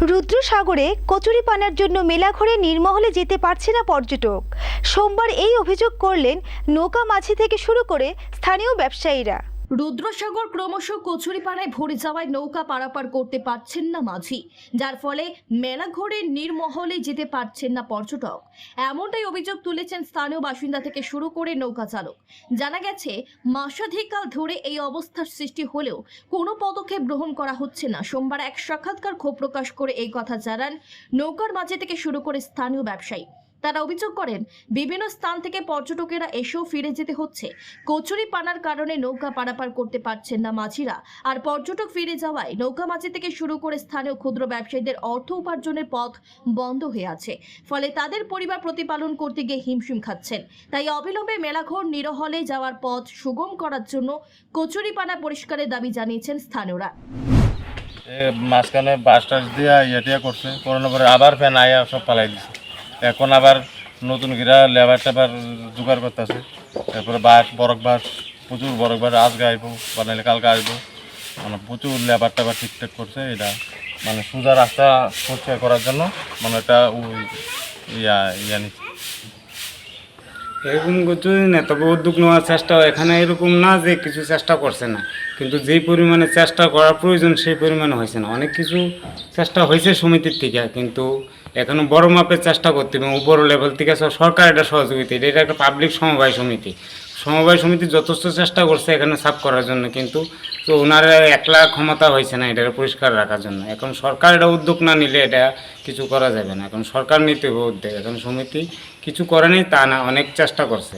রুদ্রসাগরে কচুরি পানার জন্য মেলা ঘরে নির্মহলে যেতে পারছে না পর্যটক। সোমবার এই অভিযোগ করলেন নৌকা মাঝি থেকে শুরু করে স্থানীয় ব্যবসায়ীরা। রুদ্রসাগর ক্রমশ কচুরিপাড়ায় ভরে যাওয়ায় নৌকা পারাপার করতে পারছেন না মাঝি, যার ফলে মেলা ঘরে নির্মহলে যেতে পারছেন না পর্যটক। এমনটাই অভিযোগ তুলেছেন স্থানীয় বাসিন্দা থেকে শুরু করে নৌকা চালক। জানা গেছে, মাসাধিকাল ধরে এই অবস্থার সৃষ্টি হলেও কোনো পদক্ষেপ গ্রহণ করা হচ্ছে না। সোমবার এক সাক্ষাৎকার ক্ষোভ প্রকাশ করে এই কথা জানান নৌকার মাঝে থেকে শুরু করে স্থানীয় ব্যবসায়ী। তারা অভিযোগ করেন, বিভিন্ন স্থান থেকে পর্যটকেরা এসেও ফিরে যেতে হচ্ছে। কচুরি পানার কারণে নৌকা পারাপার করতে পারছেন না মাঝিরা। আর পর্যটক ফিরে যাওয়ায় নৌকা মাঝি থেকে শুরু করে স্থানীয় ক্ষুদ্র ব্যবসায়ীদের অর্থ উপার্জনের পথ বন্ধ হয়ে আছে। ফলে তাদের পরিবার প্রতিপালন করতে গিয়ে হিমশিম খাচ্ছেন। তাই অবিলম্বে মেলাঘর নিরহলে যাওয়ার পথ সুগম করার জন্য কচুরি পানা পরিষ্কারের দাবি জানিয়েছেন স্থানীয়রা। মাঝখানে বাস টাস দিয়া ইয়ে করছে, করানোর পরে আবার ফ্যান আয়া সব পালাই দিছে। এখন আবার নতুন গিরা লেবার টেবার জোগাড় করতেছে। তারপরে বাঘ বরফ বাস প্রচুর বরফ বাস আজকে আইব বানাইলে কালকে আসব মানে প্রচুর লেবার টেবার ঠিকঠাক করছে এটা। মানে সোজা রাস্তা পরিষ্কার করার জন্য মানে এটা ইয়া ইয়া নিচ্ছে। এরকম কিছু না তবে উদ্যোগ নেওয়ার চেষ্টা এখানে এরকম না যে কিছু চেষ্টা করছে না। কিন্তু যেই পরিমাণে চেষ্টা করার প্রয়োজন সেই পরিমাণে হয়েছে না। অনেক কিছু চেষ্টা হয়েছে সমিতির থেকে, কিন্তু এখনও বড় মাপের চেষ্টা করতে এবং উপর লেভেল থেকে সরকার এটা সহযোগিতা, এটা একটা পাবলিক সমবায় সমিতি। সমবায় সমিতি যথেষ্ট চেষ্টা করছে এখানে সাফ করার জন্য, কিন্তু তো ওনারা একলা ক্ষমতা হয়েছে না এটা পরিষ্কার রাখার জন্য। এখন সরকার এটা উদ্যোগ না নিলে এটা কিছু করা যাবে না। এখন সরকার নিতে হবে উদ্যোগ, এখন সমিতি কিছু করেনি তা না, অনেক চেষ্টা করছে।